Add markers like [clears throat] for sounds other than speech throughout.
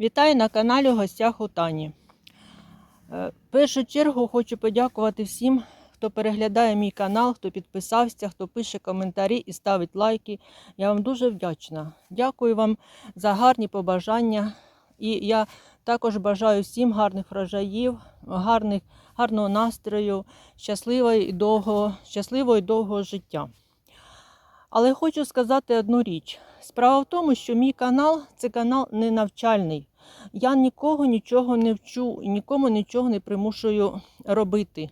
Вітаю на каналі в гостях у Тані. Е, В першу чергу хочу подякувати всім, хто переглядає мій канал, хто підписався, хто пише коментарі і ставить лайки. Я вам дуже вдячна. Дякую вам за гарні побажання. І я також бажаю всім гарних врожаїв, гарних, гарного настрою, щасливого і довгого, щасливого і довгого життя. Але хочу сказати одну річ. Справа в тому, що мій канал це канал не навчальний. Я нікого нічого не вчу і нікому нічого не примушую робити.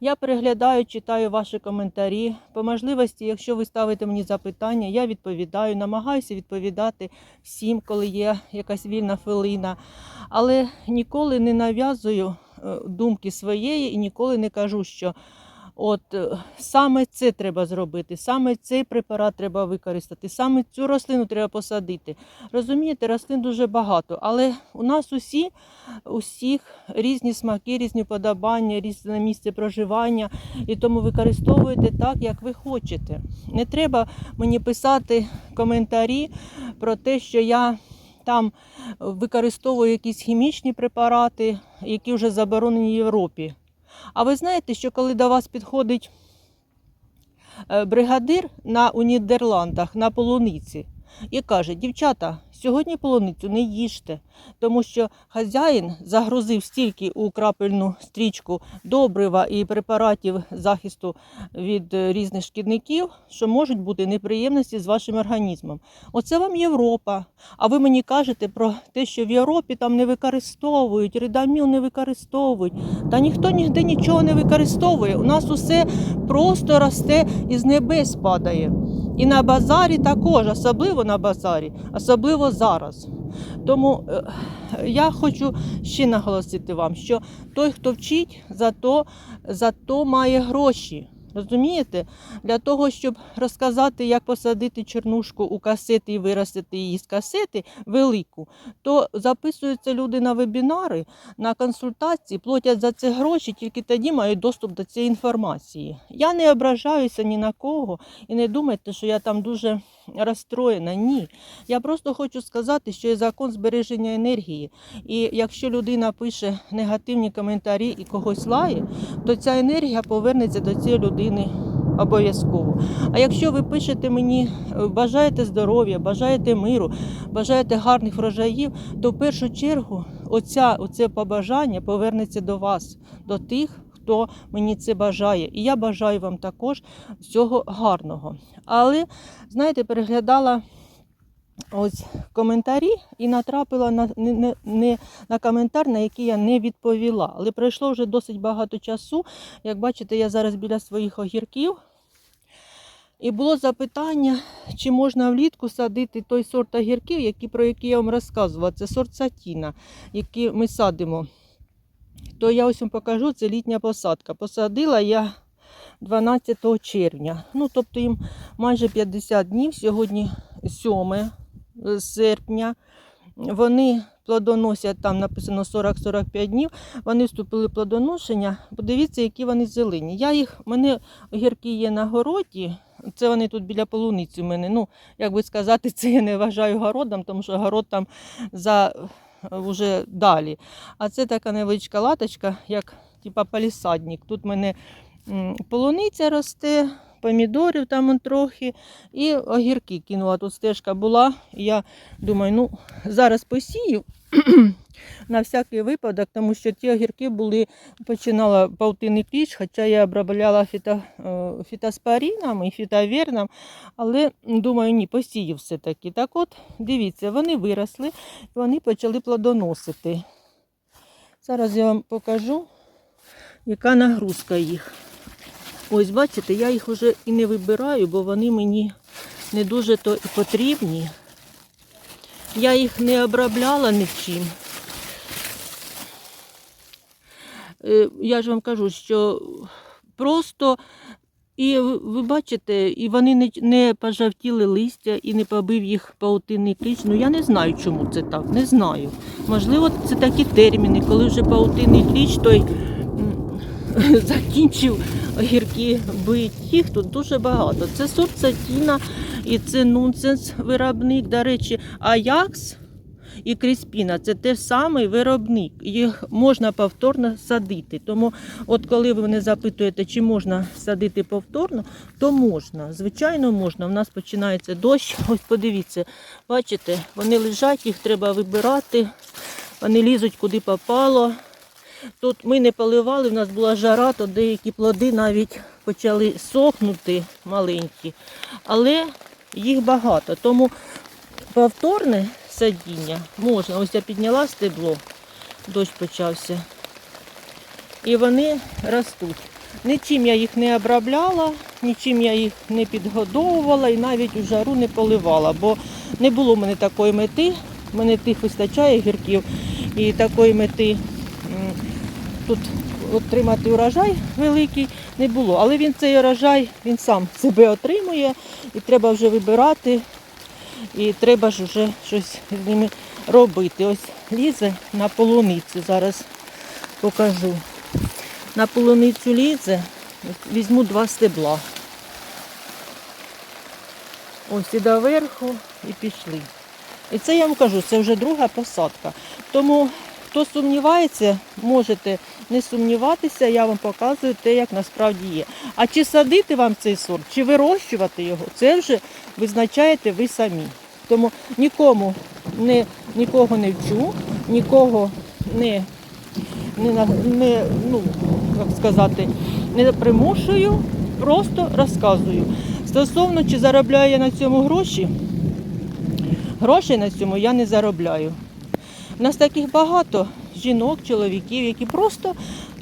Я переглядаю, читаю ваші коментарі. По можливості, якщо ви ставите мені запитання, я відповідаю, намагаюся відповідати всім, коли є якась вільна хвилина. Але ніколи не нав'язую е, думки своєї і ніколи не кажу, що От е, саме це треба зробити, саме цей препарат треба використати, саме цю рослину треба посадити. Розумієте, рослин дуже багато, але у нас усі, усіх різні смаки, різні подобання, різне місце проживання, і тому використовуйте так, як ви хочете. Не треба мені писати коментарі про те, що я там використовую якісь хімічні препарати, які вже заборонені в Європі. А ви знаєте, що коли до вас підходить е, бригадир на у Нідерландах на полуниці і каже: дівчата, сьогодні полуницю не їжте, тому що хазяїн загрузив стільки у крапельну стрічку добрива і препаратів захисту від е, різних шкідників, що можуть бути неприємності з вашим організмом. Оце вам Європа. А ви мені кажете про те, що в Європі там не використовують, ридаміл не використовують. Та ніхто ніде нічого не використовує. У нас усе просто росте і з небес падає. І на базарі також, особливо на базарі, особливо зараз. Тому е, я хочу ще наголосити вам, що той, хто вчить, зато, зато за то має гроші. Розумієте? Для того, щоб розказати, як посадити чорнушку у касети і виростити її з касети велику, то записуються люди на вебінари, на консультації, платять за це гроші, тільки тоді мають доступ до цієї інформації. Я не ображаюся ні на кого і не думайте, що я там дуже розстроєна. Ні. Я просто хочу сказати, що є закон збереження енергії. І якщо людина пише негативні коментарі і когось лає, то ця енергія повернеться до цієї людини обов'язково. А якщо ви пишете мені, е, бажаєте здоров'я, бажаєте миру, бажаєте гарних врожаїв, то в першу чергу оця, оце побажання повернеться до вас, до тих, хто мені це бажає. І я бажаю вам також всього гарного. Але, знаєте, переглядала. Ось коментарі і натрапила на не, не, не на коментар, на який я не відповіла. Але пройшло вже досить багато часу. Як бачите, я зараз біля своїх огірків. І було запитання, чи можна влітку садити той сорт огірків, які, про який я вам розказувала. Це сорт сатіна, який ми садимо. То я ось вам покажу, це літня посадка. Посадила я 12 червня. Ну, тобто їм майже 50 днів, сьогодні 7 серпня. Вони плодоносять, там написано 40-45 днів. Вони вступили в плодоношення. Подивіться, які вони зелені. Я їх, у мене огірки є на городі. Це вони тут біля полуниці у мене. Ну, як би сказати, [laughs] це я не вважаю городом, тому що город там за вже далі. А це така невеличка латочка, як типа палісадник. Тут в мене полуниця росте, помідорів там трохи, і огірки кинула. Тут стежка була. Я думаю, ну зараз посію. [clears throat] На всякий випадок, тому що ті огірки були, починала павтинний кліч, хоча я обробляла фіто, е, фітоспоріном і фітоверном, але думаю, ні, посію все-таки. Так от, дивіться, вони виросли, вони почали плодоносити. Зараз я вам покажу, яка нагрузка їх. Ось, бачите, я їх вже і не вибираю, бо вони мені не дуже то і потрібні. Я їх не обробляла нічим. Е, Я ж вам кажу, що просто і ви бачите, і вони не, не пожавтіли листя і не побив їх паутинний кліч. Ну я не знаю, чому це так. Не знаю. Можливо, це такі терміни, коли вже паутинний кліч той [laughs] закінчив огірки бить. Їх тут дуже багато. Це сорт сатіна і це нунсенс виробник. До речі, Аякс і Кріспіна це те самий виробник. Їх можна повторно садити. Тому, от коли ви мене запитуєте, чи можна садити повторно, то можна. Звичайно, можна. У нас починається дощ. Ось подивіться, бачите, вони лежать, їх треба вибирати. Вони лізуть куди попало. Тут ми не поливали, в нас була жара, то деякі плоди навіть почали сохнути маленькі, але їх багато. Тому повторне садіння можна. Ось я підняла стебло, дощ почався. І вони ростуть. Нічим я їх не обробляла, нічим я їх не підгодовувала і навіть у жару не поливала, бо не було в мене такої мети. В мене тих вистачає гірків і такої мети тут отримати урожай великий не було. Але він цей урожай він сам себе отримує і треба вже вибирати, і треба ж вже щось з ними робити. Ось лізе на полуницю. Зараз покажу. На полуницю лізе, візьму два стебла. Ось і доверху, і пішли. І це я вам кажу, це вже друга посадка. Тому хто сумнівається, можете не сумніватися, я вам показую те, як насправді є. А чи садити вам цей сорт, чи вирощувати його, це вже визначаєте ви самі. Тому нікому не, нікого не вчу, нікого не, не, не ну, як сказати, не примушую, просто розказую. Стосовно чи заробляю я на цьому гроші, грошей на цьому я не заробляю. У нас таких багато жінок, чоловіків, які просто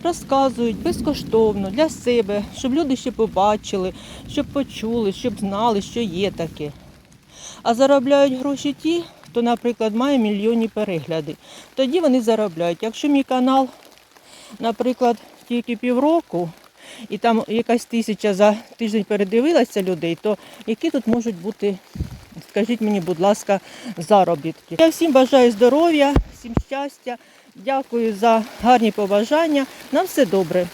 розказують безкоштовно для себе, щоб люди ще побачили, щоб почули, щоб знали, що є таке. А заробляють гроші ті, хто, наприклад, має мільйонні перегляди. Тоді вони заробляють. Якщо мій канал, наприклад, тільки півроку, і там якась тисяча за тиждень передивилася людей, то які тут можуть бути, скажіть мені, будь ласка, заробітки? Я всім бажаю здоров'я, всім щастя, дякую за гарні побажання. На все добре.